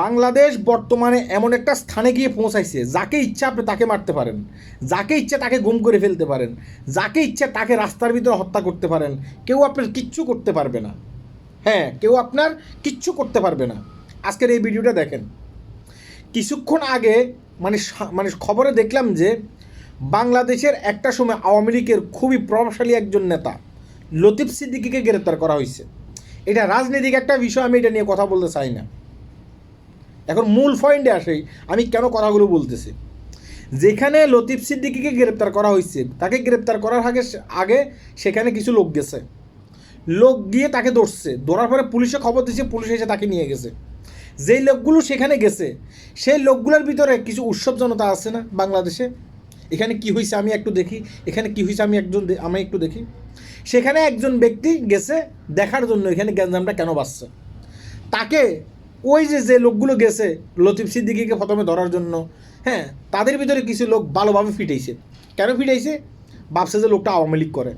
বাংলাদেশ বর্তমানে এমন একটা স্থানে গিয়ে পৌঁছাইছে, যাকে ইচ্ছা আপনি তাকে মারতে পারেন, যাকে ইচ্ছা তাকে গুম করে ফেলতে পারেন, যাকে ইচ্ছা তাকে রাস্তার ভিতরে হত্যা করতে পারেন, কেউ আপনার কিচ্ছু করতে পারবে না। হ্যাঁ কেউ আপনার কিচ্ছু করতে পারবে না। আজকের এই ভিডিওটা দেখেন। কিছুক্ষণ আগে মানে মানে খবরে দেখলাম যে বাংলাদেশের একটা সময় আওয়ামী লীগের খুবই প্রভাবশালী একজন নেতা, লতিফ সিদ্দিকিকে গ্রেপ্তার করা হয়েছে। এটা রাজনৈতিক একটা বিষয়, আমি এটা নিয়ে কথা বলতে চাই না। এখন মূল পয়েন্টে আসেই, আমি কেন কথাগুলো বলতেছি? যেখানে লতিফ সিদ্দিকিকে গ্রেপ্তার করা হয়েছে, তাকে গ্রেপ্তার করার আগে আগে সেখানে কিছু লোক গেছে। লোক গিয়ে তাকে ধরছে। ধরার পরে পুলিশে খবর দিয়েছে, পুলিশ এসে তাকে নিয়ে গেছে। যেই লোকগুলো সেখানে গেছে, সেই লোকগুলোর ভিতরে কিছু উৎসব জনতা আছে না বাংলাদেশে? এখানে কি হয়েছে আমি একটু দেখি। এখানে কি হয়েছে আমি একজন আমি একটু দেখি। সেখানে একজন ব্যক্তি গেছে, দেখার জন্য এখানে গ্যাঞ্জামটা কেন বাঁচছে তাকে ওই যে যে লোকগুলো গেছে, লতিফ সিদ্দিকিকে প্রথমে ধরার জন্য হ্যাঁ তাদের ভিতরে কিছু লোক ভালোভাবে ফিটাইছে। কেন ফিটাইছে? ভাবছে যে লোকটা আওয়ামী লীগ করে।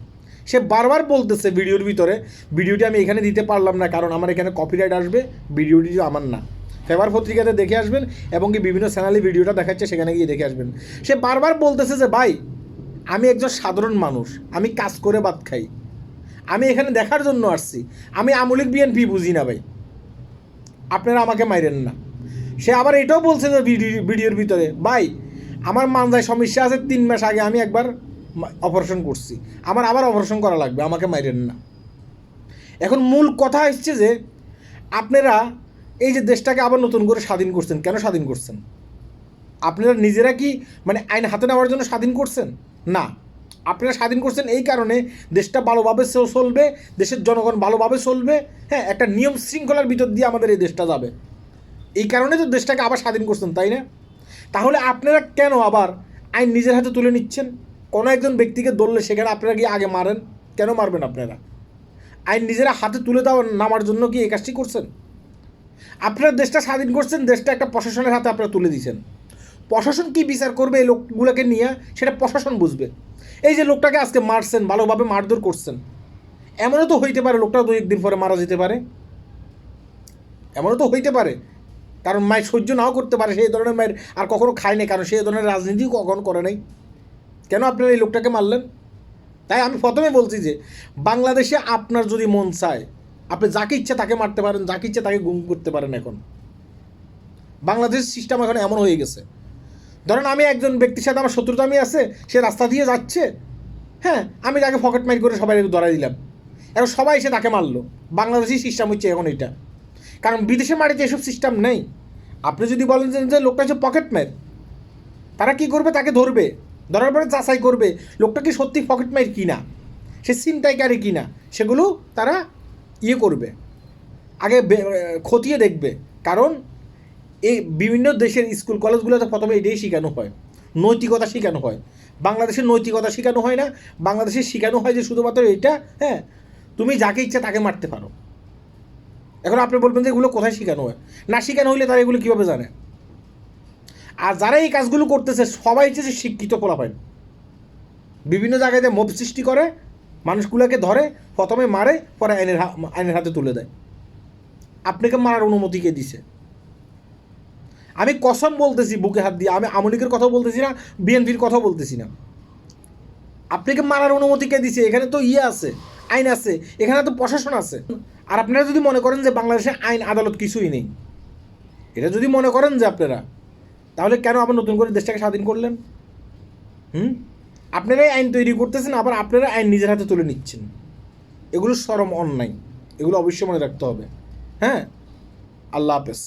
সে বারবার বলতেছে ভিডিওর ভিতরে, ভিডিওটি আমি এখানে দিতে পারলাম না, কারণ আমার এখানে কপিরাইট আসবে, ভিডিওটি আমার না। ফেভার পত্রিকাতে দেখে আসবেন, এবং কি বিভিন্ন চ্যানেলে ভিডিওটা দেখাচ্ছে, সেখানে গিয়ে দেখে আসবেন। সে বারবার বলতেছে যে, ভাই, আমি একজন সাধারণ মানুষ, আমি কাজ করে ভাত খাই। আমি এখানে দেখার জন্য আসছি। আমি আমলিক বিএনপি বুঝি না, ভাই। আপনারা আমাকে মাইরেন না। সে আবার এটাও বলছে যে ভিডিও- ভিডিওর ভিতরে, ভাই, আমার মানজায় সমস্যা আছে, তিন মাস আগে আমি একবার অপারেশন করছি। আমার আবার অপারেশন করা লাগবে, আমাকে মাইরেন না। এখন মূল কথা হচ্ছে যে, আপনারা এই যে দেশটাকে আবার নতুন করে স্বাধীন করছেন, কেন স্বাধীন করছেন? আপনারা নিজেরা কি মানে আইন হাতে নেওয়ার জন্য স্বাধীন করছেন? না। আপনারা স্বাধীন করছেন এই কারণে দেশটা ভালোভাবে চলবে, দেশের জনগণ ভালোভাবে চলবে হ্যাঁ একটা নিয়ম শৃঙ্খলার ভিতর দিয়ে আমাদের এই দেশটা যাবে। এই কারণে তো দেশটাকে আবার স্বাধীন করছেন, তাই না? তাহলে আপনারা কেন আবার আইন নিজের হাতে তুলে নিচ্ছেন? কোনো একজন ব্যক্তিকে ধরলে সেখানে আপনারা গিয়ে আগে মারেন? কেন মারবেন আপনারা? আইন নিজেরা হাতে তুলে দেওয়া নামার জন্য কি এই কাজটি করছেন? আপনারা দেশটা স্বাধীন করছেন, দেশটা একটা প্রশাসনের হাতে আপনারা তুলে দিয়েছেন। প্রশাসন কি বিচার করবে এই লোকগুলোকে নিয়ে? সেটা প্রশাসন বুঝবে। এই যে লোকটাকে আজকে মারছেন, ভালোভাবে মারধর করছেন, এমনও তো হইতে পারে লোকটা দু একদিন পরে মারা যেতে পারে। এমনও তো হইতে পারে। কারণ মায়ের সহ্য নাও করতে পারে সেই ধরনের মায়ের আর কখনো খায় নাই, কারণ সেই ধরনের রাজনীতিও কখনো করে নাই। কেন আপনারা এই লোকটাকে মারলেন? তাই আমি প্রথমে বলছি যে, বাংলাদেশে আপনার যদি মন চায়, আপনি যাকে ইচ্ছে তাকে মারতে পারেন, যাকে ইচ্ছে তাকে গুম করতে পারেন এখন। বাংলাদেশের সিস্টেম এখন এমন হয়ে গেছে। ধরেন আমি একজন ব্যক্তির সাথে আমার শত্রুতা আমি আছে, সে রাস্তা দিয়ে যাচ্ছে হ্যাঁ আমি তাকে পকেট মাইর করে সবাই ধরা দিলাম। এখন সবাই এসে তাকে মারলো। বাংলাদেশি সিস্টেম হচ্ছে এখন এটা। কারণ বিদেশে মারিতে এসব সিস্টেম নেই। আপনি যদি বলেন যে- লোকটা হচ্ছে পকেট মার তারা কি করবে? তাকে ধরবে। ধরার পরে যাচাই করবে, লোকটা কি সত্যি পকেট মাইর কি না সে ছিনতাইকারী কিনা? সেগুলো তারা ইয়ে করবে। আগে খতিয়ে দেখবে। কারণ এই বিভিন্ন দেশের স্কুল, কলেজগুলোতে প্রথমে এটাই শেখানো হয়। নৈতিকতা শেখানো হয়। বাংলাদেশের নৈতিকতা শেখানো হয় না। বাংলাদেশে শেখানো হয় যে শুধুমাত্র এটা হ্যাঁ তুমি যাকে ইচ্ছা তাকে মারতে পারো। এখন আপনি বলবেন যে এগুলো কোথায় শেখানো হয়? না শেখানো হইলে তারা এগুলো কীভাবে জানে? আর যারা এই কাজগুলো করতেছে, সবাই হচ্ছে শিক্ষিত ফলাফল। বিভিন্ন জায়গায় যে মব সৃষ্টি করে, মানুষগুলোকে ধরে, প্রথমে মারে, পরে আইনের আইনের হাতে তুলে দেয়। আপনাকে মারার অনুমতি কে দিছে? আমি কসম বলতেছি, বুকে হাত দিয়ে। আমি আমলিকের কথা বলতেছি না, বিএনপির কথা বলতেছি না। আপনাকে মারার অনুমতি কে দিছে? এখানে তো ইয়ে আছে, আইন আছে, এখানে তো প্রশাসন আছে। আর আপনারা যদি মনে করেন যে বাংলাদেশে আইন আদালত কিছুই নেই, এটা যদি মনে করেন যে আপনারা, তাহলে কেন আবার নতুন করে দেশটাকে স্বাধীন করলেন? হুম? আপনারাই আইন তৈরি করতেছেন, আবার আপনারা আইন নিজের হাতে তুলে নিচ্ছেন। এগুলো চরম অন্যায়, এগুলো অবশ্যই মনে রাখতে হবে। হ্যাঁ? আল্লাহ হাফেজ।